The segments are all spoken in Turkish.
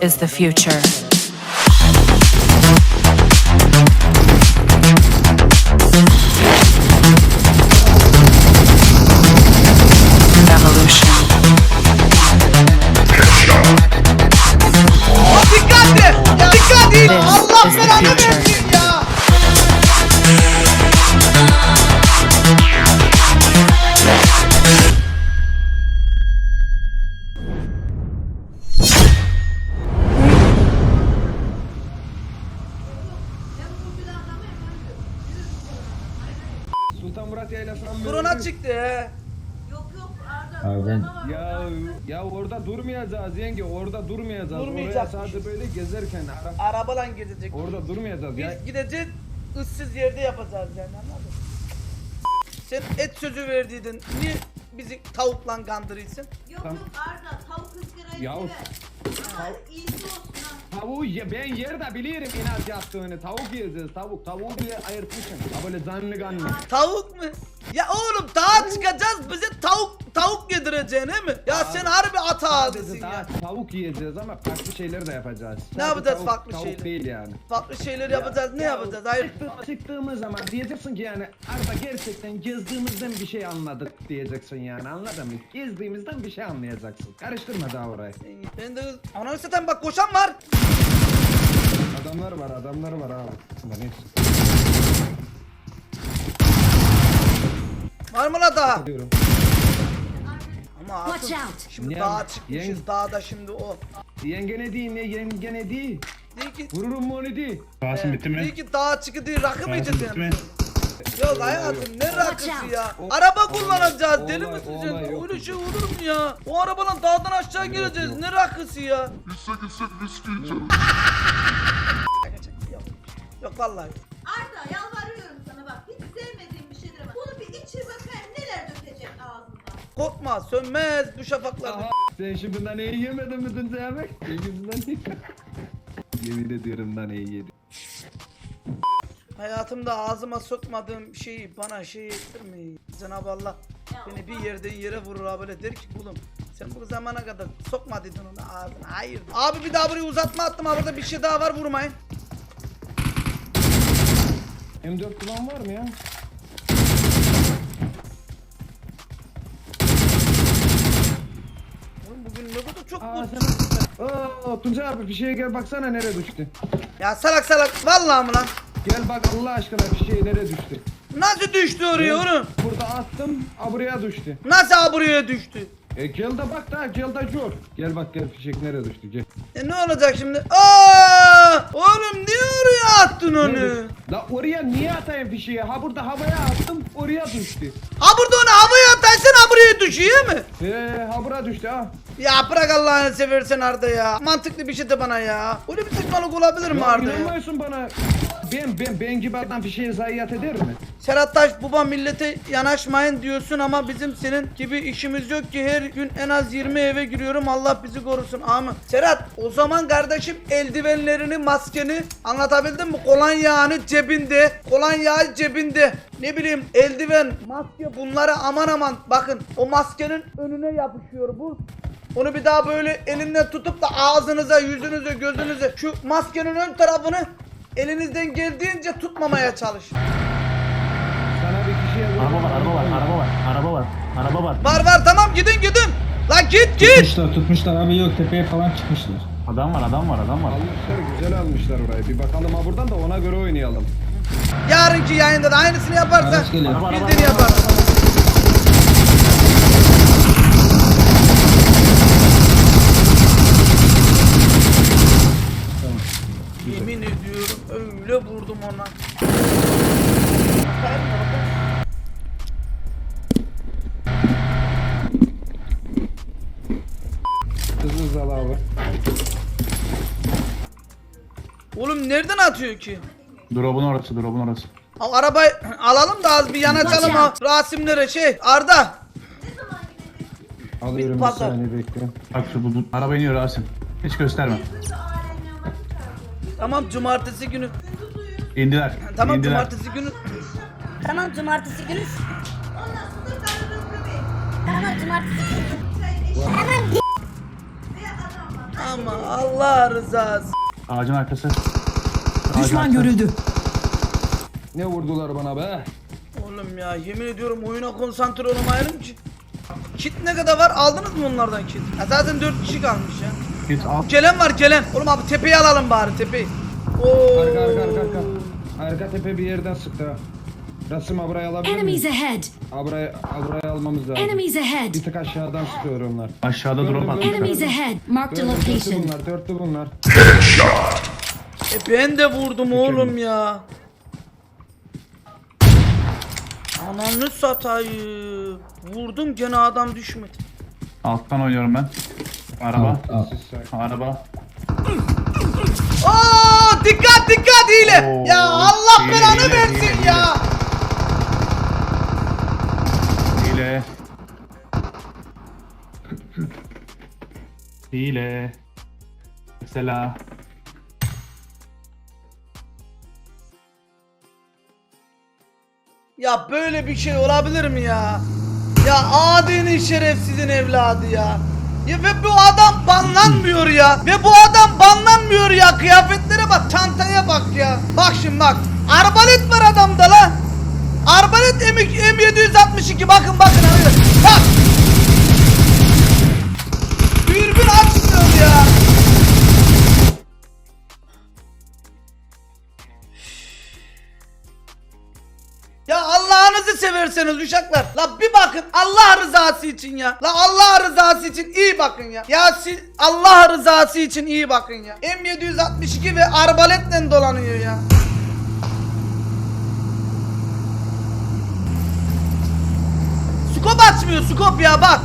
is the future. Evolution. Bir- çıktı he. Abi ben Ya ya orada durmayacağız yenge orada durmayacağız. Oraya Durmayacakmış. sadece böyle gezerken ara, Arabalan gidecek. orada durmayacağız ya. Biz gideceğiz, ıssız yerde yapacağız yani anladın mı? Sen et sözü verdiydin. Niye bizi tavukla kandırıyorsun? Yok Tam- yok Arda tavuk ızgarayı Yahu, sever. Ama iyisi olsun ha. Tavuğu ye, ben yerde bilirim inat yaptığını. Tavuk yiyeceğiz tavuk. Tavuğu bile ayırtmışım. Ha böyle canlı kanlı. Tavuk mu? Ya oğlum dağa çıkacağız bize tavuk tavuk yedireceksin değil mi? Ya sen harbi ata ağzısın Sadece ya. daha tavuk yiyeceğiz ama farklı şeyler de yapacağız. Sadece yapacağız tavuk- farklı tavuk şeyler? değil yani. Farklı şeyler yapacağız. Ne yapacağız? Hayır. Çıktı- Çıktığımız zaman diyeceksin ki yani Arda gerçekten gezdiğimizden bir şey anladık diyeceksin yani anladın mı? Gezdiğimizden bir şey anlayacaksın. Karıştırma daha orayı. Ben de ananı satayım bak koşan var. Adamlar var adamlar var abi. Neyse. Var mı la daha? Diyorum. Ama artık Watch out. şimdi Ya, dağa çıkmışız. yeng- Dağda şimdi o. Yenge ne diyeyim ya yenge ne diyeyim? Diyor ki, Vururum mu onu değil. Rasim bitti diyor mi? ki dağa çıkı diye rakı mı içeceğiz? bitti mi? Yok hayatım ne rakısı out. ya? O- Araba kullanacağız olay- deli misin sen? olay yok Öyle şey olur mu ya? O arabanın dağdan aşağı gireceğiz ne rakısı ya? Yok, yok vallahi. Arda yalvarıyorum Korkma sönmez bu şafaklarda. Sen şimdiden iyi yemedin mi dün yemek? Sen şimdiden iyi. Yemin ediyorum lan iyi yedim. Hayatımda ağzıma sokmadığım şeyi bana şey ettirmeyin. Cenab-ı Allah beni bir yerden yere vurur böyle der ki oğlum sen bu zamana kadar sokma dedin onu ağzına. Hayır. Abi bir daha buraya uzatma attım ha burada bir şey daha var vurmayın. M4 kullan var mı ya? Oğlum bugün ne kadar çok Aa Tuncay abi bir şeye gel baksana nereye düştü. Ya salak salak vallahi mı lan? Gel bak Allah aşkına bir şey nereye düştü. Nasıl düştü oraya oğlum? Burada attım, a buraya düştü. Nasıl ha buraya düştü? E gel de bak da gel de gör. Gel bak gel fişek nereye düştü gel. E ne olacak şimdi? Aa! Oğlum niye oraya attın onu? La oraya niye atayım fişeği? Ha burada havaya attım oraya düştü. Ha burada onu havaya atarsın ha buraya düşüyor mu? Eee ha buraya düştü ha. Ya bırak Allah'ını seversen Arda ya. Mantıklı bir şey de bana ya. Öyle bir saçmalık olabilir mi Arda ya? inanmıyorsun bana. Ben ben ben gibi adam fişeği zayiat eder mi? Serhat Taş baba millete yanaşmayın diyorsun ama bizim senin gibi işimiz yok ki her gün en az 20 eve giriyorum Allah bizi korusun amin. Serhat o zaman kardeşim eldivenlerini maskeni anlatabildim mi? Kolonyağını cebinde kolonyağı cebinde ne bileyim eldiven maske bunları aman aman bakın o maskenin önüne yapışıyor bu. Onu bir daha böyle elinle tutup da ağzınıza, yüzünüze, gözünüze şu maskenin ön tarafını elinizden geldiğince tutmamaya çalışın. Sana bir kişiye vurdum. Araba var, araba var, araba var, araba var, araba var. Var var tamam gidin gidin. Lan git git. Tutmuşlar tutmuşlar abi yok tepeye falan çıkmışlar. Adam var, adam var, adam var. Almışlar güzel almışlar orayı. Bir bakalım ha buradan da ona göre oynayalım. Yarınki yayında da aynısını yaparsan Araç geliyor. Araba, araba, bildiğini araba, yaparsın. Yemin ediyorum öyle vurdum ona. Hızlı hızlı al abi. Oğlum nereden atıyor ki? Drop'un orası, drop'un orası. Al, arabayı alalım da az bir yanaşalım ha. Rasimlere şey Arda. Alıyorum bir saniye bekle. Bak şu bu, bu araba iniyor Rasim. Hiç gösterme. Tamam cumartesi günü. İndiler. Tamam indiler. cumartesi günü. Tamam cumartesi günü. Tamam cumartesi günü. Tamam ama Allah rızası. Ağacın arkası. Düşman Ağacın arkası. görüldü. Ne vurdular bana be? Oğlum ya yemin ediyorum oyuna konsantre olamayalım ki. Kit ne kadar var? Aldınız mı onlardan kit? Ya zaten 4 kişi kalmış ya. Git al. Gelen var gelen. Oğlum abi tepeyi alalım bari tepeyi. Oo. Arka arka arka arka. Arka tepe bir yerden sıktı ha. Rasım abrayı alabilir Enemies ahead. Abrayı, abrayı almamız lazım. Enemies ahead. Bir tık aşağıdan sıkıyor onlar. Aşağıda Gördüm, drop atmışlar. Enemies ahead. Marked dörtlü location. bunlar, dörtlü bunlar. E ben de vurdum oğlum ya. Ananı satayım. Vurdum gene adam düşmedi. Alttan oynuyorum ben. Araba. Al. Siz say. Araba. Aa dikkat dikkat hile. Oo, ya Allah belanı versin hile, ya. Hile. Mesela. Ya böyle bir şey olabilir mi ya? Ya adinin şerefsizin evladı ya. Ya ve bu adam banlanmıyor ya. Ve bu adam banlanmıyor ya. Kıyafetlere bak, çantaya bak ya. Bak şimdi bak. Arbalet var adamda la. Arbalet M M762 bakın bakın. Bak. Severseniz uşaklar. La bir bakın Allah rızası için ya. La Allah rızası için iyi bakın ya. Ya siz Allah rızası için iyi bakın ya. M762 ve arbaletle dolanıyor ya. Skop açmıyor skop ya bak.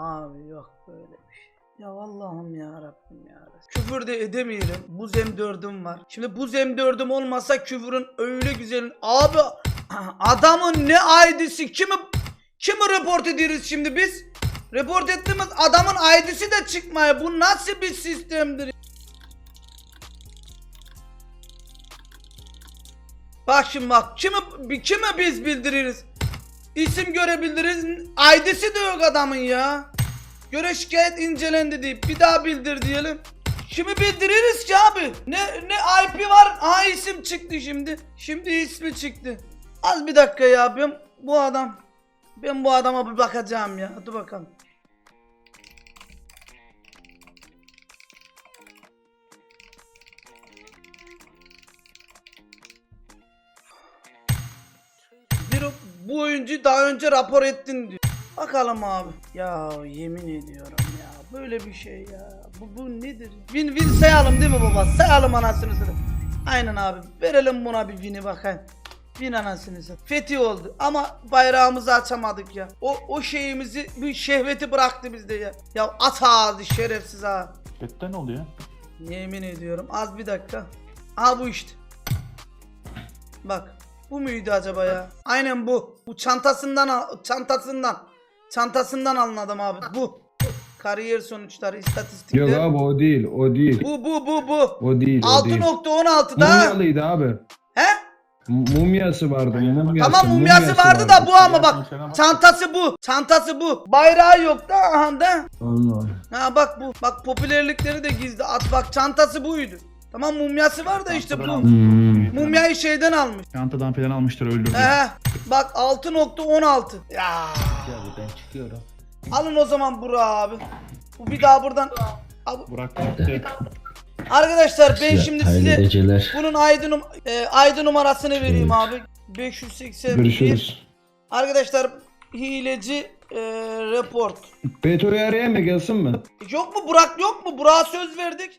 Abi yok böyle bir şey. Ya Allah'ım ya Rabbim ya. Küfür de edemiyorum. Bu M4'üm var. Şimdi bu M4'üm olmasa küfürün öyle güzel. Abi adamın ne ID'si kimi kimi report ediyoruz şimdi biz? Report ettiğimiz adamın ID'si de çıkmıyor. Bu nasıl bir sistemdir? Bak şimdi bak kimi kime biz bildiririz? İsim görebiliriz. ID'si de yok adamın ya. Göre şikayet incelendi deyip bir daha bildir diyelim. Kimi bildiririz ki abi? Ne ne IP var? Ha isim çıktı şimdi. Şimdi ismi çıktı. Az bir dakika ya ben bu adam ben bu adama bir bakacağım ya. Hadi bakalım. Bir bu oyuncu daha önce rapor ettin diyor. Bakalım abi. Ya yemin ediyorum ya böyle bir şey ya. Bu, bu nedir? Win win sayalım değil mi baba? Sayalım anasını satayım. Aynen abi. Verelim buna bir win'i bakayım. Win anasını satayım. Fethi oldu ama bayrağımızı açamadık ya. O o şeyimizi bir şehveti bıraktı bizde ya. Ya at ağzı şerefsiz ha. Chatte ne oldu ya? Yemin ediyorum. Az bir dakika. Aha bu işte. Bak. Bu muydu acaba ya? Aynen bu. Bu çantasından al- çantasından. Çantasından anladım abi. Bu. Kariyer sonuçları, istatistikler. Yok abi o değil, o değil. Bu bu bu bu. O değil, o değil. 6.16'da. Mumyalıydı abi. He? M- Mumyası vardı, mumyası. Tamam mumyası vardı da bu ama bak. Çantası bu. Çantası bu. Bayrağı yok da aha da. Allah Allah. Ha bak bu. Bak popülerlikleri de gizli. At bak çantası buydu. Tamam mumyası var da işte bu. Hmm. Mumyayı şeyden almış. Çantadan falan almıştır öldürdü. He. Bak 6.16. Ya. ben çıkıyorum. Alın o zaman Burak abi. Bu bir daha buradan. Abi, Burak gitti. arkadaşlar ben şimdi size geceler. bunun ID, num e, ID numarasını vereyim abi. 581. Görüşürüz. Arkadaşlar hileci e, report. Beto'yu arayayım mı gelsin mi? Yok mu Burak yok mu? Burak'a söz verdik.